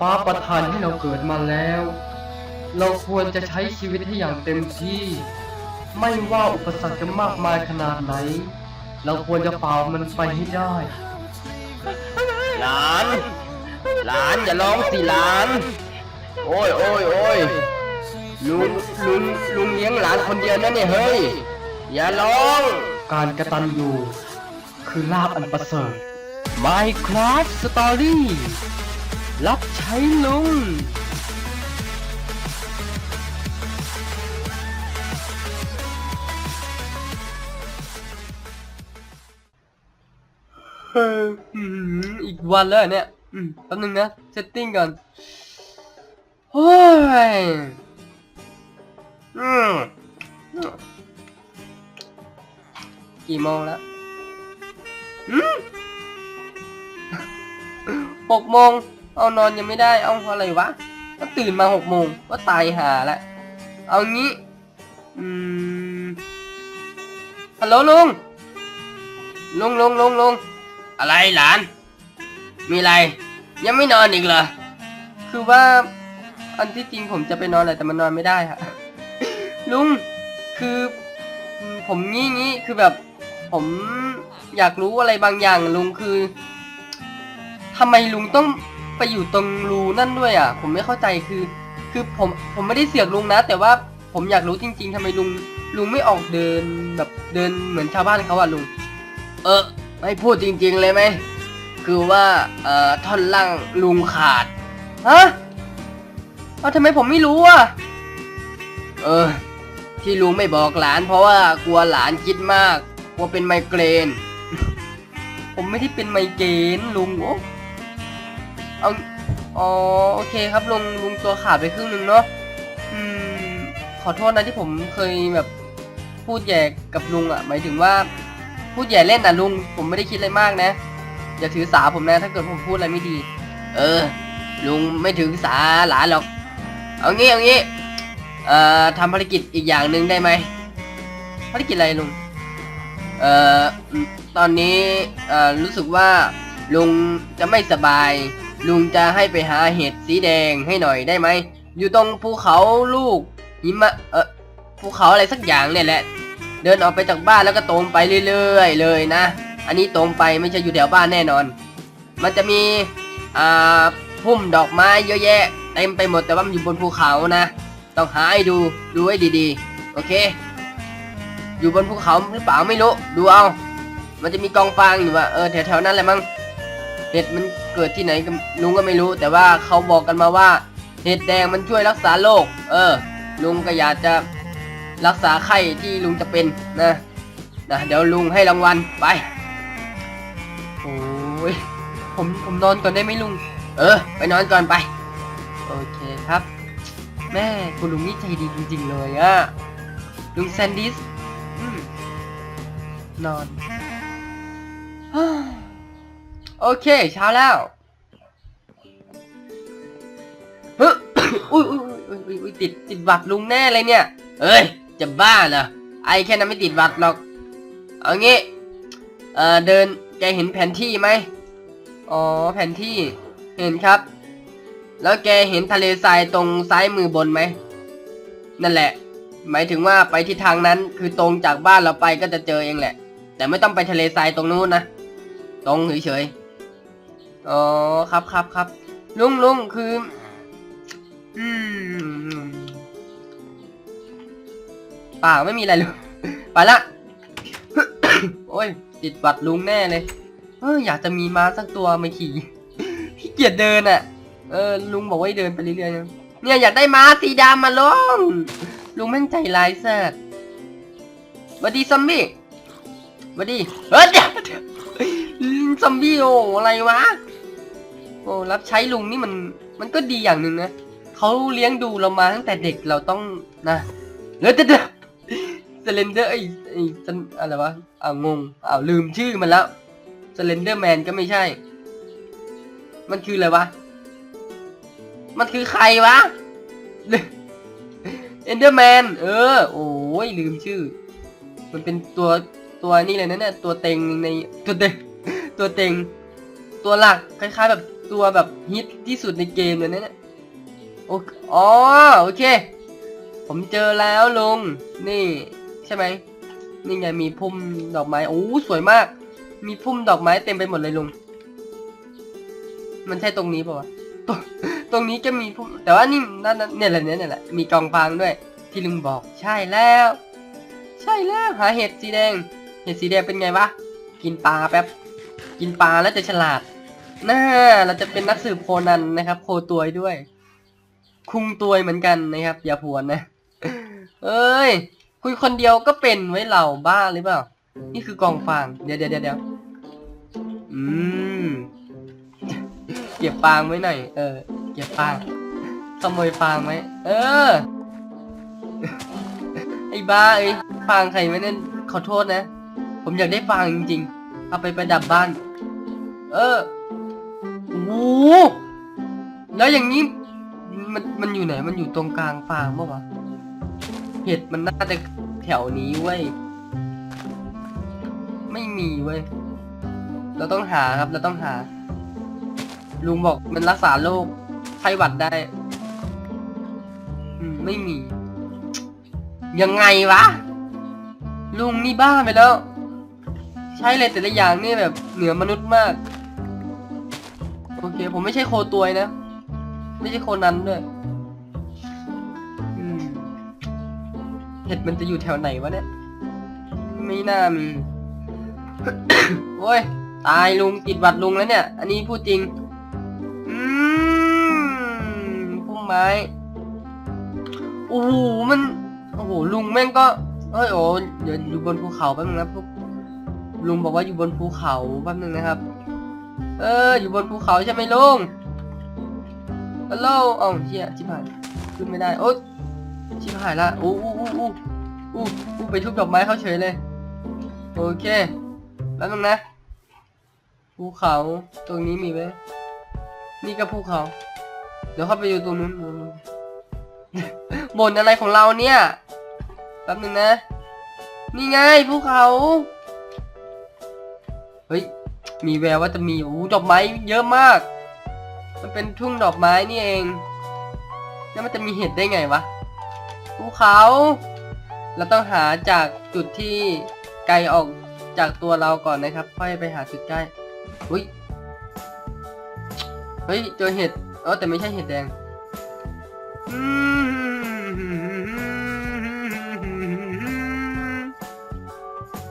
ฟ้าประทานให้เราเกิดมาแล้ว เราควรจะใช้ชีวิตให้อย่างเต็มที่ ไม่ว่าอุปสรรคจะมากมายขนาดไหน เราควรจะฝ่ามันไปให้ได้ หลาน หลานอย่าร้องสิหลาน โอ้ยโอ้ยโอ้ยลุงลุงลุงเลี้ยงหลานคนเดียวนั่นเนี่ยเฮ้ย อย่าร้อง การกระตันอยู่ คือลาบอันประเสริฐ Minecraft Story รับใช้ลุงเฮ้ยอื้อหืออีกวันแล้วเหรอเนี่ยอืมแป๊บนึงนะ เซตติ้งก่อน โอ้ยอืมกี่โมงแล้วอืมหกโมง เอานอนยังไม่ได้เอาอะไรวะ ก็ตื่นมาหกโมงก็ตายหาละ เอางี้ อืมฮัลโหลลุงลุงลุงลุงลุงอะไรหลาน มีอะไร ยังไม่นอนอีกเหรอ คือว่า อันที่จริงผมจะไปนอนแหละแต่มันนอนไม่ได้ฮะลุง คือผมงี้งี้คือแบบ ผมอยากรู้อะไรบางอย่างลุงคือทำไมลุงต้อง ไปอยู่ตรงรูนั่นด้วยอะ ผมไม่เข้าใจคือ คือผมผมไม่ได้เสียกลุงนะ แต่ว่าผมอยากรู้จริง ๆทำไมลุงลุงไม่ออกเดินแบบเดินเหมือนชาวบ้านเขาอะลุง เออ ไม่พูดจริง ๆ เลยไหมคือว่าเอ่อท่อนล่างลุงขาดฮะเอาทำไมผมไม่รู้อะเออ ที่ลุงไม่บอกหลาน เพราะว่ากลัวหลานคิดมากกลัวเป็นไมเกรน ผมไม่ได้เป็นไมเกรนลุงโอ้ เอาอ๋อโอเคครับลงลุงตัวขาดไปครึ่งหนึ่งเนาะอืม ขอโทษนะที่ผมเคยแบบพูดแย่กับลุงอะ หมายถึงว่าพูดแย่เล่นนะลุง ผมไม่ได้คิดอะไรมากนะ อย่าถือสาผมนะ ถ้าเกิดผมพูดอะไรไม่ดี เออ ลุงไม่ถึงสาหลานหรอก เอางี้เอางี้ เอ่อทำภารกิจอีกอย่างหนึ่งได้ไหมภารกิจอะไรลุง เอ่อ ตอนนี้ เอ่อ รู้สึกว่าลุงจะไม่สบาย ลุงจะให้ไปหาเห็ดสีแดงให้หน่อยได้ไหม อยู่ตรงภูเขาลูกหิมะเออภูเขาอะไรสักอย่างเนี่ยแหละ เดินออกไปจากบ้านแล้วก็ตรงไปเรื่อยๆ เลยนะ อันนี้ตรงไปไม่ใช่อยู่แถวบ้านแน่นอน มันจะมีอ่าพุ่มดอกไม้เยอะแยะเต็มไปหมดแต่ว่ามันอยู่บนภูเขานะ ต้องหาให้ดูดูให้ดีๆ โอเค อยู่บนภูเขาหรือเปล่าไม่รู้ ดูเอา มันจะมีกองฟางอยู่ว่าเออแถวๆนั้นแหละมั้ง เห็ดมันเกิดที่ไหนลุงก็ไม่รู้ แต่ว่าเขาบอกกันมาว่า เห็ดแดงมันช่วยรักษาโรคเออ ลุงก็อยากจะรักษาไข้ที่ลุงจะเป็นนะนะเดี๋ยวลุงให้รางวัลไปโอ้ยผมผมนอนก่อนได้ไหมลุง เออ ไปนอนก่อนไป โอเคครับ แม่คุณลุงนี่ใจดีจริงๆเลยอะลุงแซนดิสอนอน โอเค เช้าแล้วเฮ้ยอุ้ยอุ้ยอุ้ยอุ้ยอุ้ยติดติดหวัดลุงแน่เลยเนี่ยเอ้ย จะบ้าเหรอ ไอแค่นั้นไม่ติดหวัดหรอก เอางี้ เออเดิน แกเห็นแผนที่ไหม อ๋อ แผนที่ เห็นครับ แล้วแกเห็นทะเลทรายตรงซ้ายมือบนไหม นั่นแหละ หมายถึงว่าไปที่ทางนั้น คือตรงจากบ้านเราไปก็จะเจอเองแหละ แต่ไม่ต้องไปทะเลทรายตรงนู้นนะ ตรงเฉย อ๋อครับครับครับลุงลุงคือ อืมเปล่าไม่มีอะไรเลุงไปละ โอ้ย ติดหวัดลุงแน่เลย เอออยากจะมีม้าสักตัวมาขี่ขี้เกียจเดินอะ เออ ลุงบอกว่าเดินไปเรื่อยๆเนี่ยอยากได้ม้าสีดำมาลงลุงแม่งใจร้ายแซ่ดวัดดีซอมบี้วัดดีเฮ้ยซอมบี้โอ้อะไรวะ โอ้รับใช้ลุงนี่มันมันก็ดีอย่างหนึ่งนะเขาเลี้ยงดูเรามาตั้งแต่เด็กเราต้องนะเดี๋ยวเดี๋ยวเดี๋ยวสเลนเดอร์ไอ้ไอ้ซันอะไรวะอ้าวงงอ้าวลืมชื่อมันแล้วสเลนเดอร์แมนก็ไม่ใช่ มันคืออะไรวะ มันคือใครวะเอนเดอร์แมนเออ โอ้ยลืมชื่อ มันเป็นตัวตัวนี่เลยนะเนี่ยตัวเต็งในตัวเต็งตัวเต็งตัวหลักคล้ายๆแบบ ตัวแบบฮิตที่สุดในเกมเลยนะเนี่ยโออ๋อโอเค ผมเจอแล้วลุงนี่ใช่ไหมนี่ไงมีพุ่มดอกไม้โอ้สวยมาก มีพุ่มดอกไม้เต็มไปหมดเลยลุงมันใช่ตรงนี้ป่าวะตรงตรงนี้ก็มีพุ่มแต่ว่านี่นั่นเนี่ยแหละเนี่ยแหละมีกองฟางด้วยที่ลุงบอกใช่แล้ว ใช่แล้วหาเห็ดสีแดง เห็ดสีแดงเป็นไงวะกินปลาแป๊บกินปลาแล้วจะฉลาด หน่าเราจะเป็นนักสืบโคนันนะครับ โคตัวยด้วย คุงตัวยเหมือนกันนะครับ อย่าพวนนะ เอ้ย คุยคนเดียวก็เป็นไว้เราบ้าหรือเปล่า นี่คือกองฟางเดี๋ยวเดี๋ยวเดี๋ยวเดี๋ยวอืม เก็บฟางไว้หน่อย เออ เก็บฟาง ขโมยฟางไว้ เออ ไอ้บ้าเอ้ฟางใครไม่เน่นขอโทษนะ ผมอยากได้ฟางจริง ๆ เอาไปประดับบ้าน เออ แล้วอย่างนี้มันมันอยู่ไหน มันอยู่ตรงกลางฟางปะวะเห็ดมันน่าจะแถวนี้เว้ย ไม่มีเว้ย เราต้องหาครับ เราต้องหา ลุงบอกมันรักษาโรคไข้หวัดได้ อืม ไม่มี ยังไงวะ ลุงนี่บ้าไปแล้ว ใช้เลยแต่ละอย่างนี่แบบเหนือมนุษย์มาก โอเค ผมไม่ใช่โคตัวยนะ ไม่ใช่โคนันด้วยอืมเห็ดมันจะอยู่แถวไหนวะเนี่ย ไม่น่ามีโอ้ย ตายลุงติดหวัดลุงแล้วเนี่ย อันนี้พูดจริง อืมพุ่มไม้ โอ้โห มัน โอ้โห ลุงแม่งก็เอ้ยโอ้เดี๋ยวอยู่บนภูเขาแป๊บนึงนะพวกลุงบอกว่าอยู่บนภูเขาแป๊บนึงนะครับ เออ อยู่บนภูเขาใช่ไหมลุงฮัลโหลเอ้าเฮียชิบหายขึ้นไม่ได้ โอ๊ยชิบหายละอู้อู้อู้อู้อู้อู้ไปทุบดอกไม้เขาเฉยเลย โอเค แล้วนึงนะ ภูเขา ตรงนี้มีไหมนี่ก็ภูเขา เดี๋ยวเข้าไปดูตรงนู้นบ่นอะไรของเราเนี่ย แป๊บนึงนะ นี่ไงภูเขา เฮ้ย มีแววว่าจะมีโอ้ดอกไม้เยอะมาก มันเป็นทุ่งดอกไม้นี่เองแล้วมันจะมีเห็ดได้ไงวะภูเขาเราต้องหาจากจุดที่ไกลออกจากตัวเราก่อนนะครับค่อยไปหาจุดใกล้เฮ้ยเฮ้ยเจอเห็ดเออแต่ไม่ใช่เห็ดแดง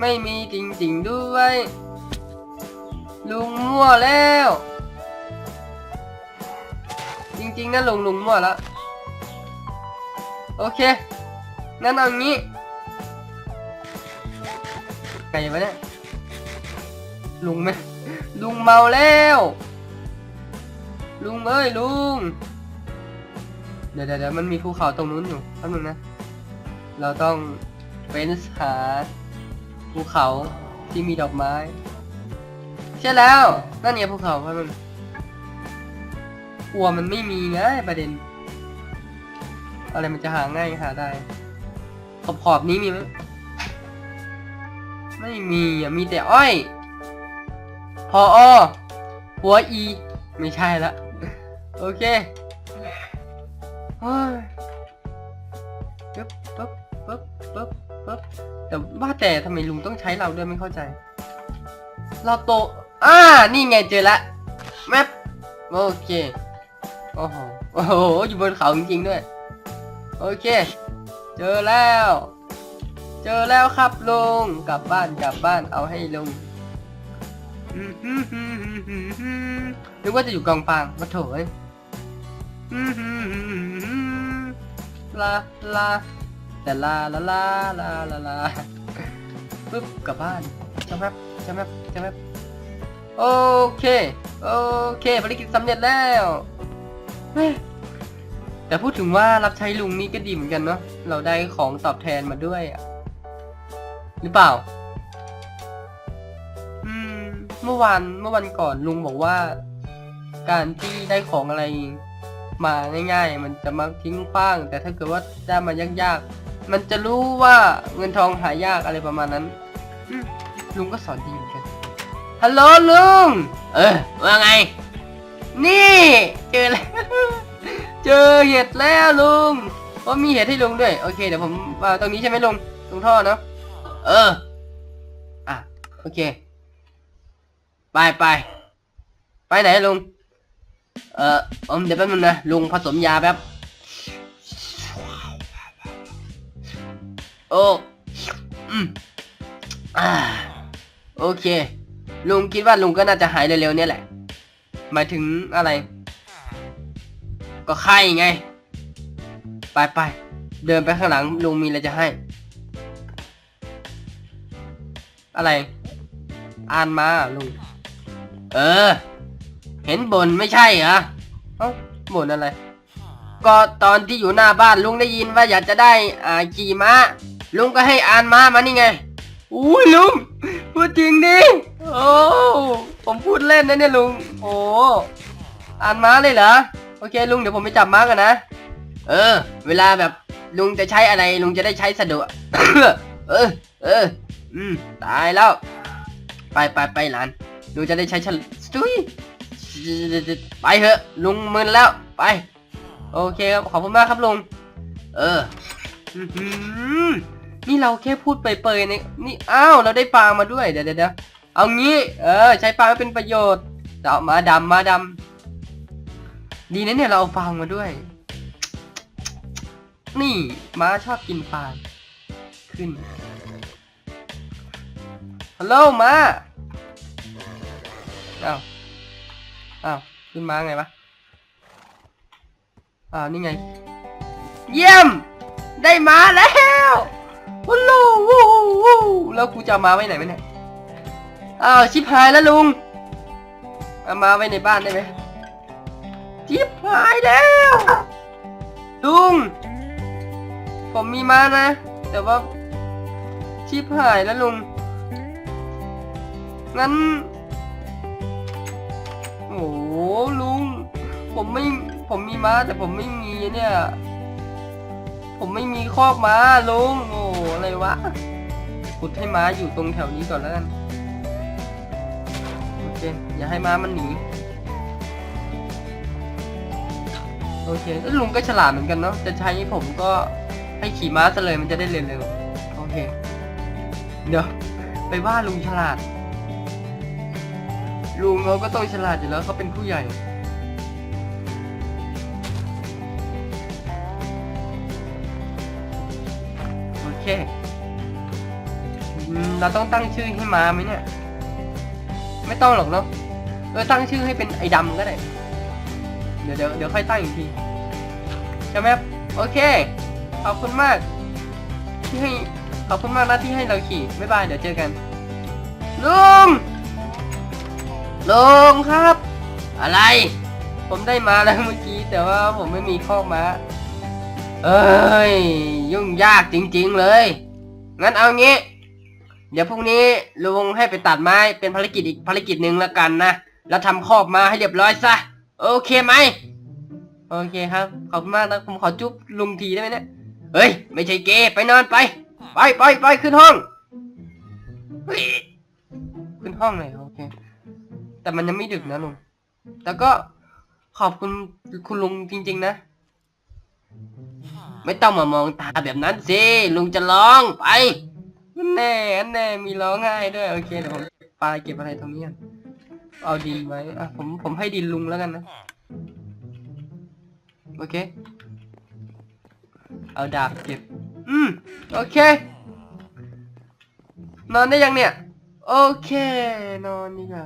ไม่มีจริงๆด้วย ลุงมั่วแล้ว จริงๆนะลุงลุงมั่วแล้วโอเคงั้นเอางี้ไก่ปะเนี่ยลุงไหมลุงเมาแล้ว ลุงเอ้ยลุงเดี๋ยวเดี๋ยวเดี๋ยวมันมีภูเขาตรงนู้นอยู่แป๊บนึงนะ เราต้องเฟ้นหาภูเขาที่มีดอกไม้ ใช่แล้ว นั่นไงภูเขาแป๊บนึงกลัวมันไม่มีไงประเด็น อะไรมันจะหาง่ายหาได้ ขอบขอบนี้มีไหมไม่มีอะมีแต่อ้อย พออหัวอี ไม่ใช่ละ โอเคเฮ้ยปึ๊บปึ๊บปึ๊บปึ๊บปึ๊บแต่ว่าแต่ทำไมลุงต้องใช้เราด้วยไม่เข้าใจ เราโต อ่านี่ไงเจอละแมปโอเคโอ้โหโอ้โหอยู่บนเขาจริงๆด้วยโอเค เจอแล้ว เจอแล้วครับลุงกลับบ้านกลับบ้านเอาให้ลุงนึกว่าจะอยู่กองฟางมาโถยลาลาแต่ลาลาลาลาลาลาปึ๊บกลับบ้านจะแมบจะแมบจะแมบ โอเค โอเคภารกิจสำเร็จแล้วเฮ้ยแต่พูดถึงว่ารับใช้ลุงนี่ก็ดีเหมือนกันเนาะเราได้ของตอบแทนมาด้วยอะหรือเปล่า อืม เมื่อวานเมื่อวันก่อนลุงบอกว่า การที่ได้ของอะไรมาง่าย ๆ มันจะมาทิ้งขว้าง แต่ถ้าเกิดว่าได้มายากๆ มันจะรู้ว่าเงินทองหายากอะไรประมาณนั้นอืมลุงก็สอนดีเหมือนกัน ฮัลโหลลุง เออว่าไง นี่เจอแล้วเจอเห็ดแล้วลุงว่ามีเห็ดให้ลุงด้วย โอเคเดี๋ยวผมวางตรงนี้ใช่ไหมลุงตรงท่อเนาะ เออ อะโอเค ไปไปไปไหนลุง เอออมเดี๋ยวแป๊บนึงนะลุงผสมยาแป๊บ โอ้ อืมอ่าโอเค ลุงคิดว่าลุงก็น่าจะหายเร็วๆเนี่ยแหละ หมายถึงอะไร ก็ไข้ไง ไปไปเดินไปข้างหลังลุงมีอะไรจะให้ อะไร อ่านมาลุง เออ เห็นบนไม่ใช่เหรอเอ้าบ่นอะไร ก็ตอนที่อยู่หน้าบ้านลุงได้ยินว่าอยากจะได้ อ่าขี่ม้าลุงก็ให้อ่านม้ามานี่ไง อุ้ยลุงพูดจริงดิ โอ้ผมพูดเล่นนะเนี่ยลุง โอ้อ่านม้าเลยเหรอ โอเคลุงเดี๋ยวผมไปจับม้ากันนะ เออ เวลาแบบลุงจะใช้อะไรลุงจะได้ใช้สะดวก เออ เออ อืม ตายแล้ว ไปไปไปหลานลุงจะได้ใช้ฉลุยไปเถอะ ลุงมึนแล้ว ไป โอเคครับ ขอบคุณมากครับลุง เออนี่เราแค่พูดเปยๆในนี่ อ้าว เราได้ปลามาด้วย เดี๋ยวเดี๋ยว เอางี้เออใช้ปลาให้เป็นประโยชน์จะเอามาดำมาดำดีนะเนี่ยเราเอาฟางมาด้วย นี่ม้าชอบกินฟางขึ้นฮัลโหลม้าอ้าวอ้าวขึ้นม้าไงวะอ้าวนี่ไง เยี่ยม ได้มาแล้วฮัลโหลวู้วู้แล้วกูจะมาไว้ไหนไหมเนี่ย อ้าวชิบหายแล้วลุงเอามาไว้ในบ้านได้ไหมชิบหายแล้ว ลุง ผมมีม้านะ แต่ว่าชิบหายแล้วลุง งั้น โอ้โหลุง ผมไม่ ผมมีม้าแต่ผมไม่มีเนี่ย ผมไม่มีคอกม้าลุง โอ้โหอะไรวะขุดให้ม้าอยู่ตรงแถวนี้ก่อนแล้วกัน เคอย่าให้ม้ามันหนีโอเคแล้วลุงก็ฉลาดเหมือนกันเนาะจะใช้ผมก็ให้ขี่ม้าซะเลยมันจะได้เร็วๆโอเค เดี๋ยวไปว่าลุงฉลาด ลุงเขาก็ต้องฉลาดอยู่แล้วเขาเป็นผู้ใหญ่โอเคเราต้องตั้งชื่อให้ม้าไหมเนี่ย ไม่ต้องหรอกเนาะเออตั้งชื่อให้เป็นไอ้ดำก็ได้ เดี๋ยวเดี๋ยวเดี๋ยวค่อยตั้งอีกทีใช่ไหมครับโอเค ขอบคุณมาก ที่ให้ขอบคุณมากนะที่ให้เราขี่บ๊ายบายเดี๋ยวเจอกันลุงลุงครับ อะไร ผมได้มาแล้วเมื่อกี้ แต่ว่าผมไม่มีคอมาเอ้ย ยุ่งยากจริง ๆ เลย งั้นเอางี้ เดี๋ยวพรุ่งนี้ลุงให้ไปตัดไม้เป็นภารกิจอีกภารกิจหนึ่งแล้วกันนะ แล้วทำคอกมาให้เรียบร้อยซะ โอเคไหม โอเคครับ ขอบคุณมากนะ ผมขอจุ๊บลุงทีได้ไหมเนี่ย เฮ้ย ไม่ใช่เกย์ไปนอนไป ไปไปไปขึ้นห้อง เฮ้ย ขึ้นห้องเลยโอเค แต่มันยังไม่ดึกนะลุง แต่ก็ขอบคุณคุณลุงจริง ๆ นะ ไม่ต้องมามองตาแบบนั้นสิลุงจะร้องไป แน่แน่มีร้องไห้ด้วยโอเคเดี๋ยวผมปลาเก็บอะไรตรงนี้ก่อนเอาดินไว้อะผมผมให้ดินลุงแล้วกันนะโอเค เอาดาบเก็บ อืมโอเคนอนได้ยังเนี่ย โอเค นอนดีกว่า